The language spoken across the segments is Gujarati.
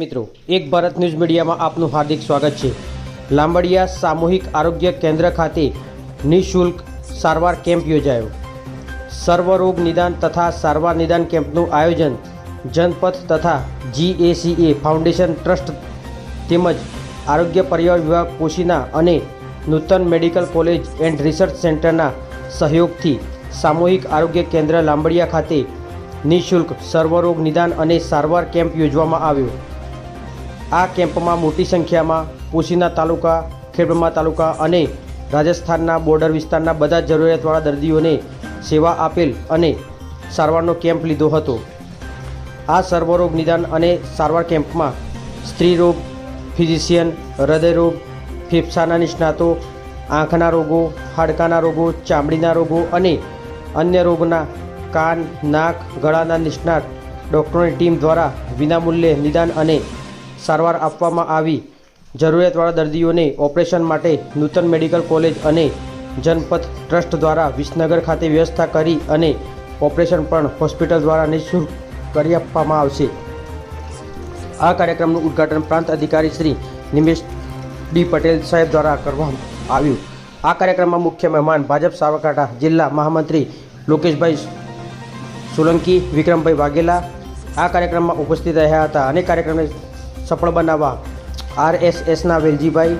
મિત્રો, એક ભારત ન્યૂઝ મીડિયામાં આપનું હાર્દિક સ્વાગત છે. લાંબડિયા સામૂહિક આરોગ્ય કેન્દ્ર ખાતે નિઃશુલ્ક સારવાર કેમ્પ યોજાયો. સર્વરોગ નિદાન તથા સારવાર નિદાન કેમ્પનું આયોજન જનપથ તથા જીએસીએ ફાઉન્ડેશન ટ્રસ્ટ તેમજ આરોગ્ય પરિવાર વિભાગ કોશીના અને Nutan medical college and research સેન્ટરના સહયોગથી સામૂહિક આરોગ્ય કેન્દ્ર લાંબડિયા ખાતે નિઃશુલ્ક સર્વરોગ નિદાન અને સારવાર કેમ્પ યોજવામાં આવ્યો. આ કેમ્પમાં મોટી સંખ્યામાં પોશીના તાલુકા, ખેડબ્રહ્મા તાલુકા અને રાજસ્થાનના બોર્ડર વિસ્તારના બધા જરૂરિયાતવાળા દર્દીઓને સેવા આપેલ અને સારવારનો કેમ્પ લીધો હતો. આ સર્વરોગ નિદાન અને સારવાર કેમ્પમાં સ્ત્રીરોગ ફિઝિશિયન હૃદયરોગ ફેફસાના નિષ્ણાતો, આંખના રોગો, હાડકાના રોગો, ચામડીના રોગો અને અન્ય રોગના કાન, નાક, ગળાના નિષ્ણાત ડૉક્ટરોની ટીમ દ્વારા વિનામૂલ્યે નિદાન અને સારવાર આપવામાં આવી. જરૂરિયાતવાળા દર્દીઓને ઓપરેશન માટે નૂતન મેડિકલ કોલેજ અને જનપથ ટ્રસ્ટ દ્વારા વિસનગર ખાતે વ્યવસ્થા કરી અને ઓપરેશન પણ હોસ્પિટલ દ્વારા નિઃશુલ્ક કરી આપવામાં આવશે. આ કાર્યક્રમનું ઉદ્ઘાટન પ્રાંત અધિકારી શ્રી નિમેશ ડી પટેલ સાહેબ દ્વારા કરવામાં આવ્યું. આ કાર્યક્રમમાં મુખ્ય મહેમાન ભાજપ સાબરકાંઠા જિલ્લા મહામંત્રી લોકેશભાઈ સોલંકી, વિક્રમભાઈ વાઘેલા આ કાર્યક્રમમાં ઉપસ્થિત રહ્યા હતા. અને કાર્યક્રમને સફળ બનાવવા. આરએસએસના વેલજીભાઈ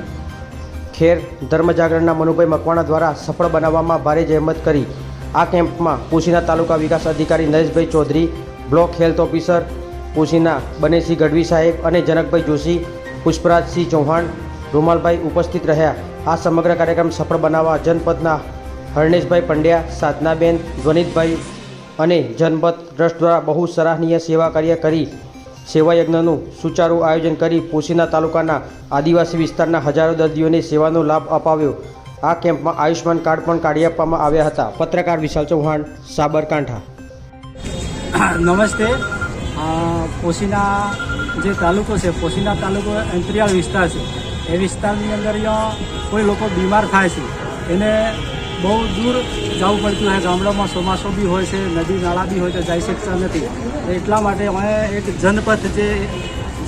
ખેર ધર્મજાગરણના મનુભાઈ મકવાણા દ્વારા સફળ બનાવવામાં ભારે જહેમત કરી. આ કેમ્પમાં પુશીના તાલુકા વિકાસ અધિકારી Nareshbhai Chaudhary, block health officer પુશીના Banesinh Gadhvi સાહેબ અને જનકભાઈ જોશી, પુષ્પરાજસિંહ ચૌહાણ, રૂમાલભાઈ ઉપસ્થિત રહ્યા. આ સમગ્ર કાર્યક્રમ સફળ બનાવવા જનપદના હરણેશભાઈ પંડ્યા, સાધનાબેન, ધ્વનિતભાઈ અને જનપદ ટ્રસ્ટ દ્વારા બહુ સરાહનીય સેવા કાર્ય કરી. સેવાયજ્ઞનું સુચારું આયોજન કરી પોશીના તાલુકાના આદિવાસી વિસ્તારના હજારો દર્દીઓને સેવાનો લાભ અપાવ્યો. આ કેમ્પમાં આયુષ્માન કાર્ડ પણ કાઢી આપવામાં આવ્યા હતા. પત્રકાર વિશાલ ચૌહાણ, સાબરકાંઠા. નમસ્તે. પોશીના જે તાલુકો છે, પોશીના તાલુકો અંતરિયાળ વિસ્તાર છે. એ વિસ્તારની અંદર કોઈ લોકો બીમાર થાય છે. એને બહુ દૂર જવું પડતું. હોય ગામડામાં ચોમાસો બી હોય છે, નદી નાળા બી હોય તો જઈ શકતા નથી. એટલા માટે અમે એક જનપથ જે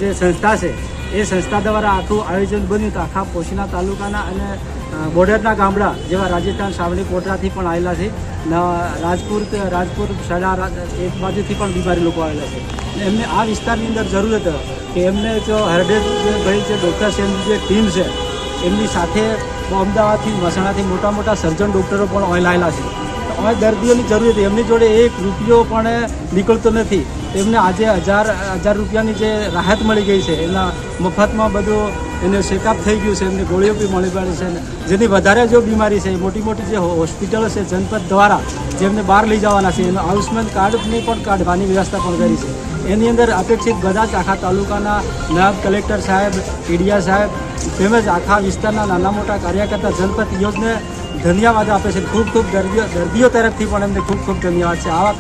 જે સંસ્થા છે, એ સંસ્થા દ્વારા આખું આયોજન બન્યું તો આખા પોશીના તાલુકાના અને બોર્ડરના ગામડા જેવા રાજસ્થાન સાવલી કોટરાથી પણ આવેલા છે. રાજપુર રાજપુર સડા એક બાજુથી પણ બીમારી લોકો આવેલા છે. એમને આ વિસ્તારની અંદર જરૂરત કે એમને જો હરડે ભાઈ જે ડૉક્ટર એમની જે ટીમ છે, એમની સાથે અમદાવાદથી મહેસાણાથી મોટા મોટા સર્જન ડૉક્ટરો પણ અહીં લાયેલા છે. તો દર્દીઓની જરૂરિયાત એમની જોડે એક રૂપિયો પણ નીકળતો નથી. એમને આજે હજાર હજાર રૂપિયાની જે રાહત મળી ગઈ છે, એના મફતમાં બધું એને ચેકઅપ થઈ ગયું છે, એમને ગોળીઓ બી મળી પડી છે જેની વધારે જો બીમારી છે મોટી મોટી જે હોસ્પિટલો છે, જનપદ દ્વારા જેમને બહાર લઈ જવાના છે, એનું આયુષ્યમાન કાર્ડની પણ કાઢવાની વ્યવસ્થા પણ કરી છે. એની અંદર અપેક્ષિત બધા જ આખા તાલુકાના નાયબ કલેક્ટર સાહેબ ઈડિયા સાહેબ તેમજ આખા વિસ્તારના નાના મોટા કાર્યકર્તા જનપદ યોજને ધન્યવાદ આપે છે. ખૂબ ખૂબ દર્દીઓ દર્દીઓ તરફથી પણ એમને ખૂબ ખૂબ ધન્યવાદ છે. આવા